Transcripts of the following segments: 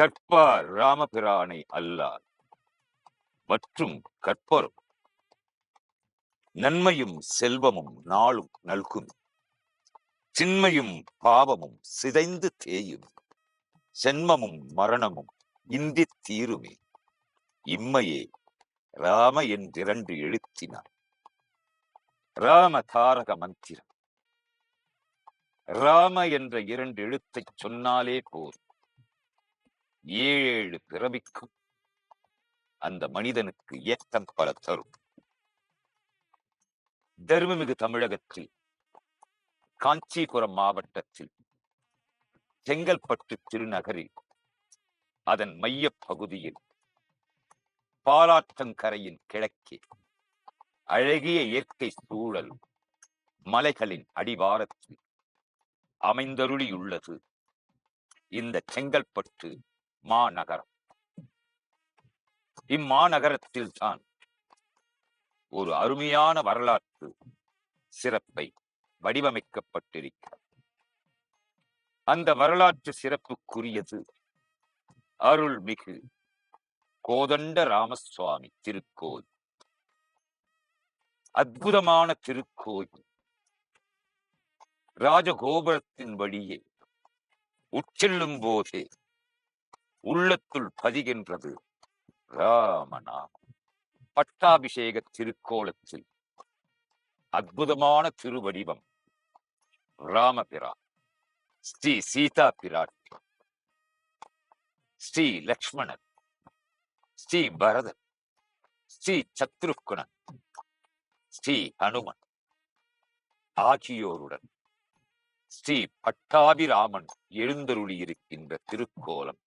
கற்பார் ராமபிரானை அல்லார். மற்றும் கற்பரும் நன்மையும் செல்வமும் நாளும் நல்கும். சின்மையும் பாவமும் சிதைந்து தேயும். சென்மமும் மரணமும் இந்தி தீருமே. இம்மையே ராம என்றிரண்டு எழுத்தினார். ராம தாரக மந்திரம். ராம என்ற இரண்டு எழுத்தைச் சொன்னாலே போதும். ஏழு பிறவிக்கும் அந்த மனிதனுக்கு ஏத்தம் பல தரும். தர்மமிகு தமிழகத்தில் காஞ்சிபுரம் மாவட்டத்தில் செங்கல்பட்டு திருநகரில் அதன் மையப் பகுதியில் பாலாற்றங்கரையின் கிழக்கே அழகிய இயற்கை சூழல் மலைகளின் அடிவாரத்தில் அமைந்தருளியுள்ளது இந்த செங்கல்பட்டு மாநகரம். இம்மாநகரத்தில் தான் ஒரு அருமையான வரலாற்று சிறப்பை வடிவமைக்கப்பட்டிருக்கிறது. அந்த வரலாற்று சிறப்புக்குரியது அருள்மிகு கோதண்ட ராமசுவாமி திருக்கோயில். அற்புதமான திருக்கோயில். ராஜகோபுரத்தின் வழியே உட்செல்லும் போதே உள்ளத்துள் பதிகின்றது. ராமநாமம். பட்டாபிஷேக திருக்கோலத்தில். அற்புதமான திருவடிவம். ராமபிரா. ஸ்ரீ சீதா பிராட்டி ஸ்ரீ லக்ஷ்மணன் ஸ்ரீ பரதன் ஸ்ரீ சத்ருகுணன் ஸ்ரீ ஹனுமன். ஆகியோருடன். ஸ்ரீ பட்டாபிராமன் எழுந்தருளி இருக்கின்ற திருக்கோலம்.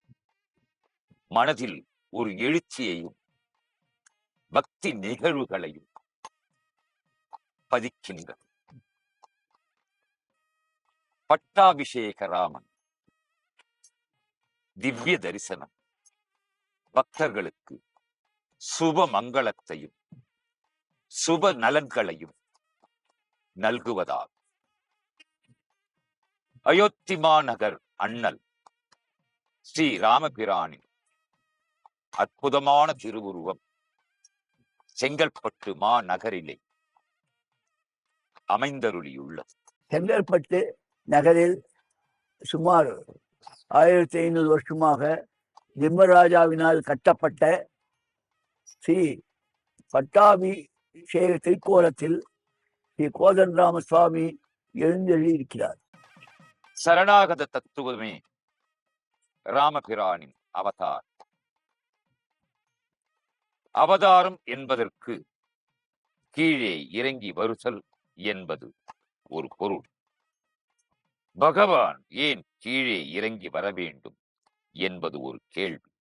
மனதில் ஒரு எழுச்சியையும் பக்தி நிகழ்வுகளையும் பதிக்கின்றது. பட்டாபிஷேக ராமன் திவ்ய தரிசனம் பக்தர்களுக்கு சுப மங்களத்தையும் சுப நலன்களையும் நல்குவதால் அயோத்திமா நகர் அண்ணல் ஸ்ரீ ராமபிரானின் அற்புதமான திருவுருவம். செங்கல்பட்டு மாநகரிலே அமைந்தருளியுள்ளது. செங்கல்பட்டு நகரில் சுமார் ஆயிரத்தி ஐநூறு வருஷமாக நிம்மராஜாவினால் கட்டப்பட்ட ஸ்ரீ பட்டாபிஷேக திருக்கோலத்தில் ஸ்ரீ கோதண்டராம சுவாமி எழுந்தருளி இருக்கிறார் சரணாகத தத்துவமே ராமபிரானின் அவதார் அவதாரம் என்பதற்கு கீழே இறங்கி வருதல் என்பது ஒரு பொருள். பகவான் ஏன் கீழே இறங்கி வர வேண்டும் என்பது ஒரு கேள்வி.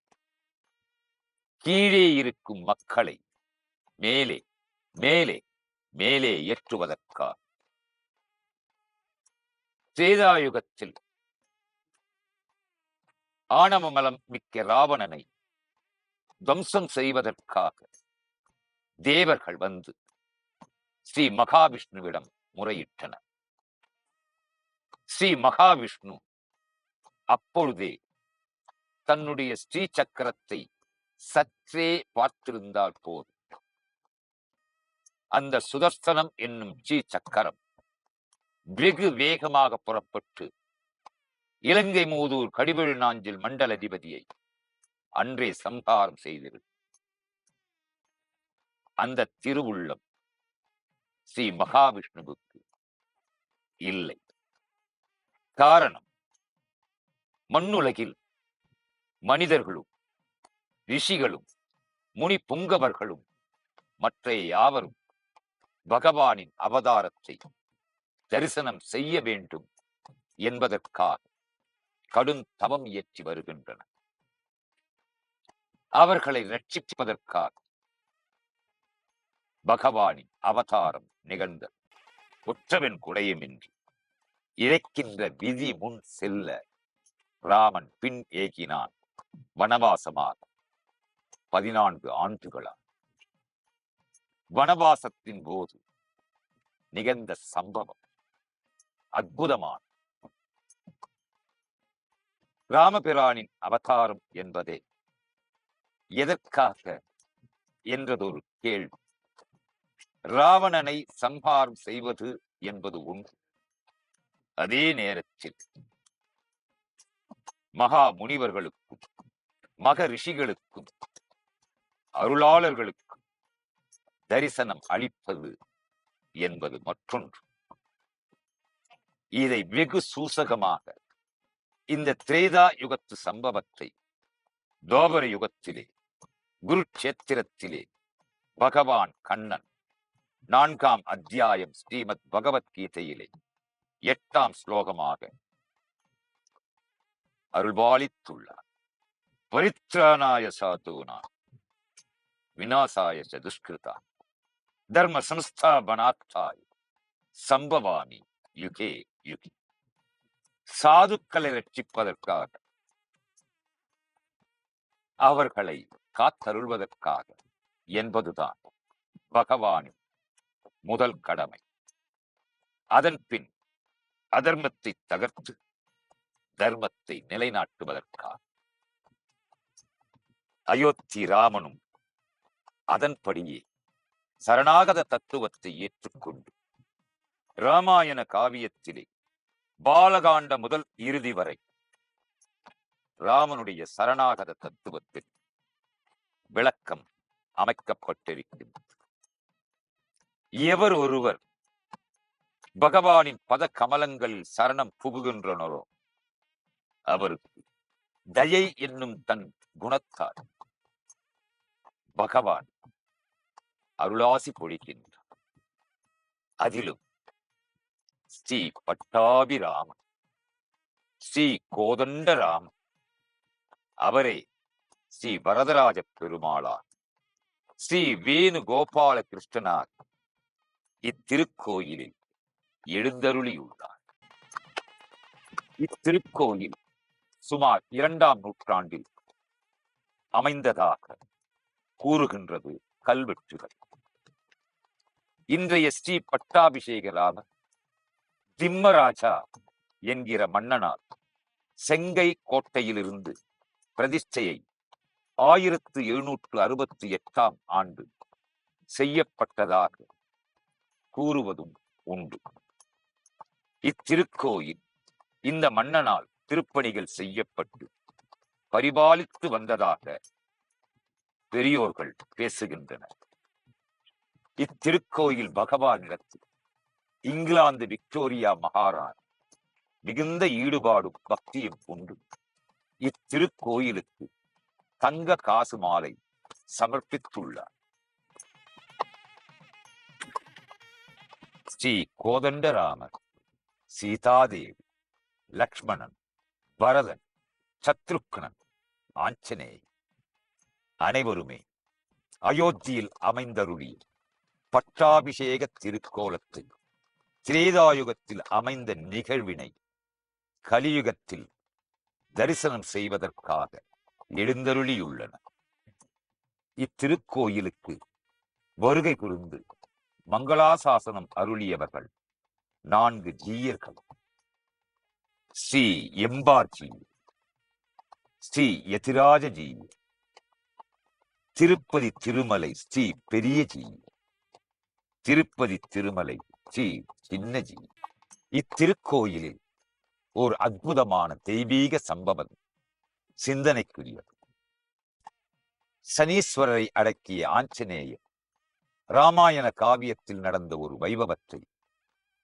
கீழே இருக்கும் மக்களை மேலே மேலே மேலே ஏற்றுவதற்கா சேதாயுகத்தில் ஆணவமலம் மிக்க ராவணனை துவம்சம் செய்வதற்காக தேவர்கள் வந்து ஸ்ரீ மகாவிஷ்ணுவிடம் முறையிட்டனர். ஸ்ரீ மகாவிஷ்ணு அப்பொழுதே தன்னுடைய ஸ்ரீ சக்கரத்தை சற்றே பார்த்திருந்தால் போதும். அந்த சுதர்சனம் என்னும் ஸ்ரீ சக்கரம் வெகு வேகமாக புறப்பட்டு இலங்கை மூதூர் கடிவெழு நாஞ்சில் மண்டல அதிபதியை அன்றே சம்ஹாரம் செய்திரு. அந்த திருவுள்ளம் ஸ்ரீ மகாவிஷ்ணுவுக்கு இல்லை. காரணம் மண்ணுலகில் மனிதர்களும் ரிஷிகளும் முனி புங்கவர்களும் மற்ற யாவரும் பகவானின் அவதாரத்தை தரிசனம் செய்ய வேண்டும் என்பதற்காக கடும் தவம் இயற்றி வருகின்றனர். அவர்களை ரட்சிப்பதற்காக. பகவானின் அவதாரம் நிகழ்ந்த ஒற்றவன் குடையுமின்றி இறைக்கின்ற விதி முன் செல்ல ராமன் பின் ஏகினான் வனவாசமாக பதினான்கு ஆண்டுகளாக வனவாசத்தின் போது நிகழ்ந்த சம்பவம் அற்புதமான. ராமபிரானின் அவதாரம் என்பதே எதற்காக? என்றதொரு கேள்வி. ராவணனை சம்ஹாரம் செய்வது என்பது உண்டு அதே நேரத்தில் மகா முனிவர்களுக்கும் மக ரிஷிகளுக்கும் அருளாளர்களுக்கும் தரிசனம் அளிப்பது என்பது மற்றொன்று. இதை வெகு சூசகமாக இந்த திரேதா யுகத்து சம்பவத்தை தோபர யுகத்திலே குருக்ஷேத்திரத்திலே. பகவான் கண்ணன். நான்காம் அத்தியாயம் ஸ்ரீமத் பகவத்கீதையிலே. எட்டாம் ஸ்லோகமாக. அருள்பாலித்துள்ளார் பரித்ராணாய சாதுனா. விநாசாய ச துஷ்கிருதா தர்ம சம்ஸ்தாபனாத்தாய் சம்பவாமி யுகே யுகி. சாதுக்களை ரட்சிப்பதற்காக. அவர்களை காத்தருள்வதற்காக என்பதுதான் பகவானின் முதல் கடமை. அதன் பின் அதர்மத்தை தகர்த்து தர்மத்தை நிலைநாட்டுவதற்காக அயோத்தி ராமனும் அதன்படியே சரணாகத தத்துவத்தை ஏற்றுக்கொண்டு ராமாயண காவியத்திலே பாலகாண்ட முதல் இறுதி வரை ராமனுடைய சரணாகத தத்துவத்தில் விளக்கம் அமைக்கப்பட்டிருக்கின்றது. எவர் ஒருவர் பகவானின் பத கமலங்களில் சரணம் புகுகின்றனரோ அவருக்கு தயை என்னும் தன் குணத்தார் பகவான் அருளாசி பொழிகின்றார். அதிலும் ஸ்ரீ பட்டாபிராமன் ஸ்ரீ கோதண்டராமன் அவரே ஸ்ரீ வரதராஜ பெருமாளார் ஸ்ரீ வேணு கோபால கிருஷ்ணனார் இத்திருக்கோயிலில் எழுந்தருளியுள்ளார். இத்திருக்கோயில் சுமார் இரண்டாம் நூற்றாண்டில் அமைந்ததாக கூறுகின்றது கல்வெட்டுகள். இன்றைய ஸ்ரீ பட்டாபிஷேகராமர் திம்மராஜா என்கிற மன்னனால் செங்கை கோட்டையிலிருந்து பிரதிஷ்டையை ஆயிரத்து எழுநூற்று அறுபத்தி எட்டாம் ஆண்டு செய்யப்பட்டதாக கூறுவதும் உண்டு. இத்திருக்கோயில் இந்த மன்னனால் திருப்பணிகள் செய்யப்பட்டு பரிபாலித்து வந்ததாக பெரியோர்கள் பேசுகின்றனர். இத்திருக்கோயில் பகவானிடத்தில் இங்கிலாந்து விக்டோரியா மகாராணா மிகுந்த ஈடுபாடும் பக்தியும் உண்டு. இத்திருக்கோயிலுக்கு தங்க காசு மாலை சமர்ப்பித்துள்ளார். ஸ்ரீ கோதண்டராமர் சீதாதேவி லக்ஷ்மணன் பரதன் சத்ருக்னன் ஆஞ்சநேயர் அனைவருமே அயோத்தியில் அமைந்தருளி பட்டாபிஷேக திருக்கோலத்தை திரேதாயுகத்தில் அமைந்த நிகழ்வினை கலியுகத்தில் தரிசனம் செய்வதற்காக எழுந்தருளியுள்ளன. இத்திருக்கோயிலுக்கு வருகை புரிந்து மங்களாசாசனம் அருளியவர்கள் நான்கு ஜீயர்கள். ஸ்ரீ எம்பார்ஜி ஸ்ரீ யதிராஜஜி திருப்பதி திருமலை ஸ்ரீ பெரியஜி திருப்பதி திருமலை ஸ்ரீ சின்னஜி. இத்திருக்கோயிலில் ஓர் அற்புதமான தெய்வீக சம்பவம். சிந்தனைக்குரியது. சனீஸ்வரரை அடக்கிய ஆஞ்சநேயர் ராமாயண காவியத்தில் நடந்த ஒரு வைபவத்தை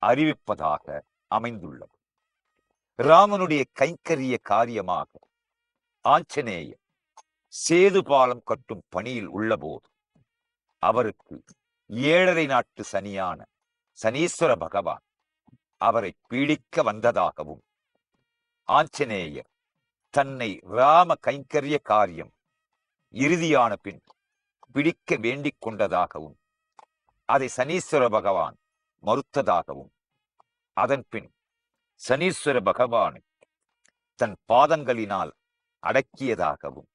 அறிவிப்பதாக அமைந்துள்ளது. ராமனுடைய கைங்கரிய காரியமாக ஆஞ்சநேயர் சேது பாலம் கட்டும் பணியில் உள்ளபோது அவருக்கு ஏழரை நாட்டு சனியான சனீஸ்வர பகவான் அவரை பீடிக்க வந்ததாகவும் ஆஞ்சநேயர் தன்னை ராம கைங்கரிய காரியம் இறுதியான பின் பிடிக்க வேண்டிக் கொண்டதாகவும் அதை சனீஸ்வர பகவான் மறுத்ததாகவும் அதன் பின் சனீஸ்வர பகவான் தன் பாதங்களினால் அடக்கியதாகவும்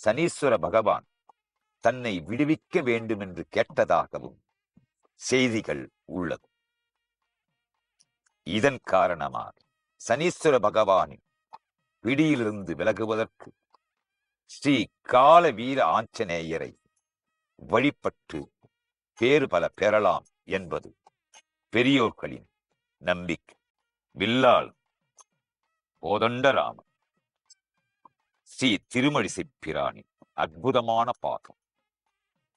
சனீஸ்வர பகவான் தன்னை விடுவிக்க வேண்டும் என்று கேட்டதாகவும் செய்திகள் உள்ளது. இதன் காரணமாக சனீஸ்வர பகவானின் பிடியிலிருந்து விலகுவதற்கு ஸ்ரீ கால வீர ஆஞ்சநேயரை வழிபட்டு பேறு பல பெறலாம் என்பது பெரியோர்களின் நம்பிக்கை. வில்லால் கோதண்டராமன் ஸ்ரீ திருமழிசை பிராணி அற்புதமான பாசம்.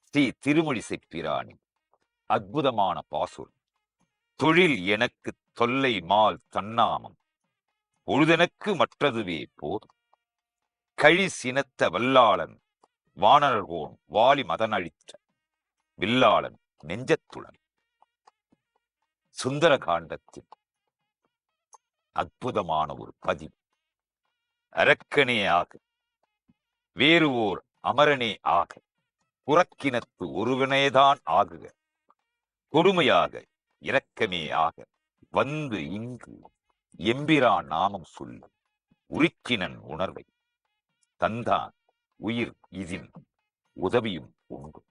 ஸ்ரீ திருமழிசை பிராணி அற்புதமான பாசுரம். தொழில் எனக்கு தொல்லை மால் தன்னாமம் பொழுதெனக்கு மற்றதுவே போர் கழி சினத்த வல்லாளன் வானர்கோன் வாலி மதனழித்த வில்லாளன் நெஞ்சத்துடன் சுந்தர காண்டத்தில் அற்புதமான ஒரு பதிவு. அரக்கனே ஆக வேறு ஓர் அமரனே ஆக புறக்கினத்து ஒருவனேதான் ஆகுக. கொடுமையாக இரக்கமே ஆக வந்து இங்கு எம்பிரா நாமம் சொல் உருக்கினன் உணர்வை. தந்தான் உயிர் இதின் உதவியும் உண்டு.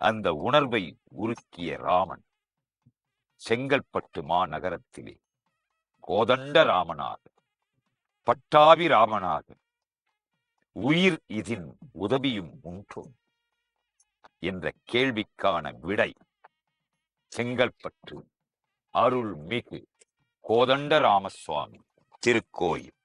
அந்த உணர்வை உருக்கிய ராமன் செங்கல்பட்டு மாநகரத்திலே கோதண்ட ராமனாக பட்டாபி ராமனாக உயிர் இதின் உதவியும் உண்டோ என்ற கேள்விக்கான விடை செங்கல்பட்டு அருள்மிகு கோதண்ட ராமசுவாமி திருக்கோயில்.